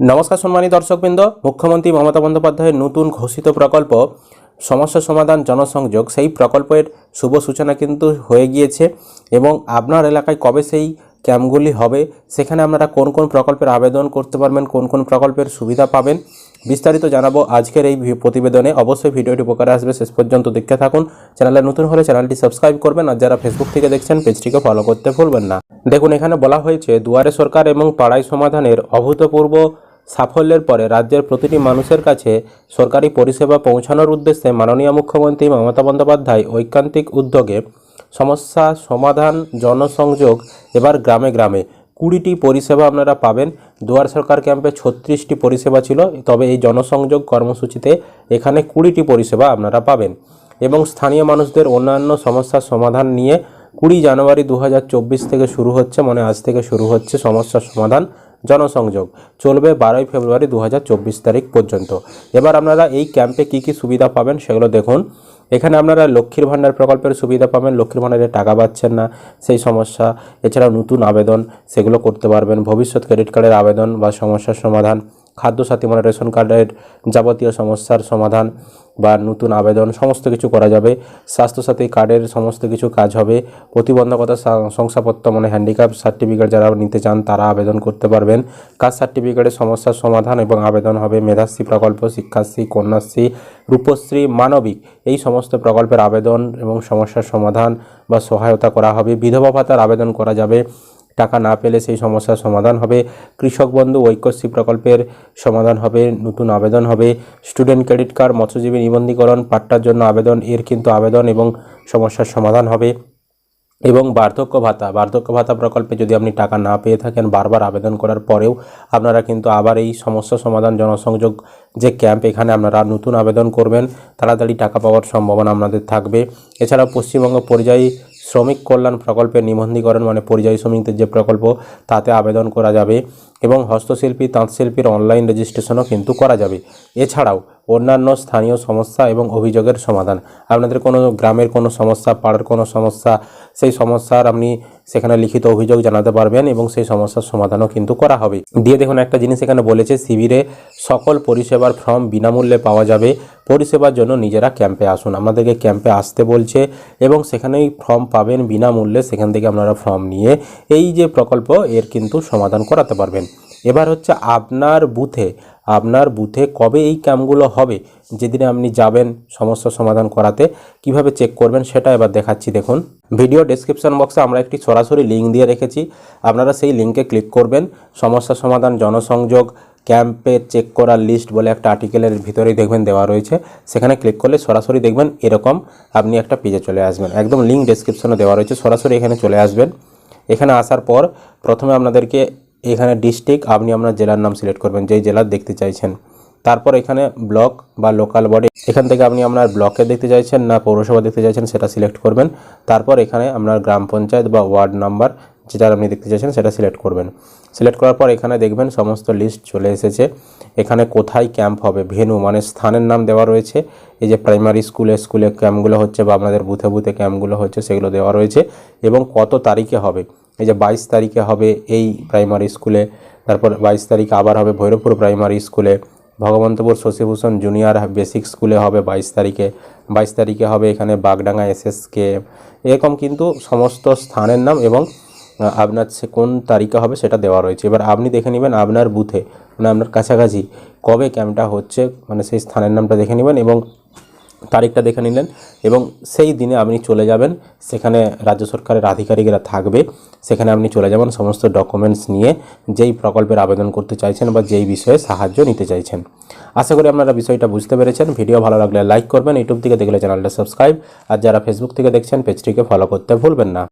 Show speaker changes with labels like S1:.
S1: নমস্কার সম্মানী দর্শকবৃন্দ, মুখ্যমন্ত্রী মমতা বন্দ্যোপাধ্যায়ের নতুন ঘোষিত প্রকল্প, সমস্যা সমাধান জনসংযোগ, সেই প্রকল্পের শুভ সূচনা কিন্তু হয়ে গিয়েছে এবং আপনার এলাকায় কবে সেই ক্যাম্পগুলি হবে, সেখানে আপনারা কোন কোন প্রকল্পের আবেদন করতে পারবেন, কোন কোন প্রকল্পের সুবিধা পাবেন, বিস্তারিত জানাব আজকের এই প্রতিবেদনে। অবশ্যই ভিডিওটি উপকারে আসবে, শেষ পর্যন্ত দেখতে থাকুন। চ্যানেলে নতুন হলে চ্যানেলটি সাবস্ক্রাইব করবেন, আর যারা ফেসবুক থেকে দেখছেন, পেজটিকে ফলো করতে ভুলবেন না। দেখুন, এখানে বলা হয়েছে, দুয়ারে সরকার এবং পাড়াই সমাধানের অভূতপূর্ব সাফল্যের পরে রাজ্যের প্রতিটি মানুষের কাছে সরকারি পরিষেবা পৌঁছানোর উদ্দেশ্যে মাননীয় মুখ্যমন্ত্রী মমতা বন্দ্যোপাধ্যায় ঐকান্তিক উদ্যোগে সমস্যা সমাধান, জনসংযোগ, এবার গ্রামে গ্রামে কুড়িটি পরিষেবা আপনারা পাবেন। দুয়ার সরকার ক্যাম্পে ছত্রিশটি পরিষেবা ছিল, তবে এই জনসংযোগ কর্মসূচিতে এখানে কুড়িটি পরিষেবা আপনারা পাবেন এবং স্থানীয় মানুষদের অন্যান্য সমস্যার সমাধান নিয়ে কুড়ি জানুয়ারি দু হাজার চব্বিশ থেকে শুরু হচ্ছে মানে আজ থেকে শুরু হচ্ছে সমস্যার সমাধান। জনসংযোগ চলবে বারোই ফেব্রুয়ারি দু হাজার চব্বিশ তারিখ পর্যন্ত। এবার আপনারা এই ক্যাম্পে কি কি সুবিধা পাবেন সেগুলো দেখুন। এখানে আপনারা লক্ষ্মীর ভাণ্ডার প্রকল্পের সুবিধা পাবেন। লক্ষ্মীর ভাণ্ডারে টাকা পাচ্ছেন না, সেই সমস্যা। এছাড়া নতুন আবেদন, সেগুলো করতে পারবেন। ভবিষ্যৎ ক্রেডিট কার্ডের আবেদন বা সমস্যার সমাধান। খাদ্যসাথী মানে রেশন কার্ডের যাবতীয় সমস্যার সমাধান বা নতুন আবেদন, সমস্ত কিছু করা যাবে। স্বাস্থ্যসাথী কার্ডের সমস্ত কিছু কাজ হবে। প্রতিবন্ধকতা শংসাপত্র মানে হ্যান্ডিক্যাপ সার্টিফিকেট যারা নিতে চান, তারা আবেদন করতে পারবেন। কাস্ট সার্টিফিকেটের সমস্যার সমাধান এবং আবেদন হবে মেধাশ্রী প্রকল্প, শিক্ষাশ্রী, কন্যাশ্রী, রূপশ্রী, মানবিক। এই সমস্ত প্রকল্পের আবেদন এবং সমস্যার সমাধান বা সহায়তা করা হবে। বিধবা ভাতার আবেদন করা যাবে। টাকা না পেলে সেই সমস্যার সমাধান হবে। কৃষক বন্ধু ঐক্যশ্রী প্রকল্পের সমাধান হবে, নতুন আবেদন হবে। স্টুডেন্ট ক্রেডিট কার্ড, মৎস্যজীবী নিবন্ধীকরণ, পাট্টার জন্য আবেদন, এর কিন্তু আবেদন এবং সমস্যার সমাধান হবে। এবং বার্ধক্য ভাতা বার্ধক্য ভাতা প্রকল্পে যদি আপনি টাকা না পেয়ে থাকেন, বারবার আবেদন করার পরেও আপনারা কিন্তু আবার এই সমস্যা সমাধান জনসংযোগ যে ক্যাম্প, এখানে আপনারা নতুন আবেদন করবেন। তাড়াতাড়ি টাকা পাওয়ার সম্ভাবনা আপনাদের থাকবে। এছাড়া পশ্চিমবঙ্গ পরিযায়ী শ্রমিক কল্যাণ প্রকল্পের নিবন্ধীকরণ মানে পরিযায়ী শ্রমিকদের যে প্রকল্প, তাতে আবেদন করা যাবে এবং হস্তশিল্পী, তাঁতশিল্পীর অনলাইন রেজিস্ট্রেশনও কিন্তু করা যাবে। এছাড়াও অন্যান্য স্থানীয় সমস্যা এবং অভিযোগের সমাধান। আপনাদের কোনো গ্রামের কোনো সমস্যা, পাড়ার কোনো সমস্যা, সেই সমস্যার আপনি সেখানে লিখিত অভিযোগ জানাতে পারবেন এবং সেই সমস্যার সমাধানও কিন্তু করা হবে। দিয়ে দেখুন, একটা জিনিস এখানে বলেছে, শিবিরে সকল পরিষেবার ফর্ম বিনামূল্যে পাওয়া যাবে। পরিষেবার জন্য নিজেরা ক্যাম্পে আসুন। আমাদেরকে ক্যাম্পে আসতে বলছে এবং সেখানেই ফর্ম পাবেন বিনামূল্যে। সেখান থেকে আপনারা ফর্ম নিয়ে এই যে প্রকল্প, এর কিন্তু সমাধান করাতে পারবেন। এবার হচ্ছে, আপনার বুথে আপনার বুথে কবে এই ক্যাম্পগুলো হবে? যেদিনে আপনি যাবেন সমস্যা সমাধান করাতে। কীভাবে চেক করবেন সেটা এবার দেখাচ্ছি, দেখুন। ভিডিও ডেসক্রিপশন বক্সে আমরা একটি সরাসরি লিঙ্ক দিয়ে রেখেছি। আপনারা সেই লিঙ্কে ক্লিক করবেন। সমস্যা সমাধান, জনসংযোগ ক্যাম্পে চেক করার লিস্ট বলে একটা আর্টিকেলের ভিতরেই দেখবেন দেওয়া রয়েছে। সেখানে ক্লিক করলে সরাসরি দেখবেন এরকম আপনি একটা পেজে চলে আসবেন। একদম লিঙ্ক ডেসক্রিপশনে দেওয়া রয়েছে, সরাসরি এখানে চলে আসবেন। এখানে আসার পর প্রথমে আপনাদেরকে এখানে ডিস্ট্রিক্ট আপনি আপনার জেলার নাম সিলেক্ট করবেন, যেই জেলার দেখতে চাইছেন। তারপর এখানে ব্লক বা লোকাল বডি এখান থেকে আপনি আপনার ব্লকে দেখতে চাইছেন না পৌরসভা দেখতে চাইছেন, সেটা সিলেক্ট করবেন। তারপর এখানে আপনার গ্রাম পঞ্চায়েত বা ওয়ার্ড নাম্বার যেটা আপনি দেখতে চাইছেন, সেটা সিলেক্ট করবেন। সিলেক্ট করার পর এখানে দেখবেন সমস্ত লিস্ট চলে এসেছে। এখানে কোথায় ক্যাম্প হবে ভেনু মানে স্থানের নাম দেওয়া রয়েছে। এই যে প্রাইমারি স্কুলে স্কুলে ক্যাম্পগুলো হচ্ছে বা আপনাদের বুথে বুথে ক্যাম্পগুলো হচ্ছে, সেগুলো দেওয়া রয়েছে। এবং কত তারিখে হবে এই যে বাইশ তারিখে হবে এই প্রাইমারি স্কুলে তারপর বাইশ তারিখে আবার হবে ভৈরবপুর প্রাইমারি স্কুলে ভগবন্তপুর শশীভূষণ জুনিয়র বেসিক স্কুলে হবে বাইশ তারিখে বাইশ তারিখে হবে এখানে বাগডাঙ্গা এসএসকে এরকম কিন্তু সমস্ত স্থানের নাম এবং আপনার সে কোন তারিখে হবে সেটা দেওয়া রয়েছে। এবার আপনি দেখে নেবেন আপনার বুথে মানে আপনার কাছাকাছি কবে ক্যাম্পটা হচ্ছে মানে সেই স্থানের নামটা দেখে নেবেন এবং তারিখটা দেখে নিলেন এবং সেই দিনে আপনি চলে যাবেন। সেখানে রাজ্য সরকারের আধিকারিকরা থাকবে। সেখানে আপনি চলে যাবেন সমস্ত ডকুমেন্টস নিয়ে যেই প্রকল্পের আবেদন করতে চাইছেন বা যেই বিষয়ে সাহায্য নিতে চাইছেন। আশা করি আপনারা বিষয়টা বুঝতে পেরেছেন। ভিডিও ভালো লাগলে লাইক করবেন। ইউটিউব থেকে দেখলে চ্যানেলটা সাবস্ক্রাইব আর যারা ফেসবুক থেকে দেখছেন পেজটিকে ফলো করতে ভুলবেন না।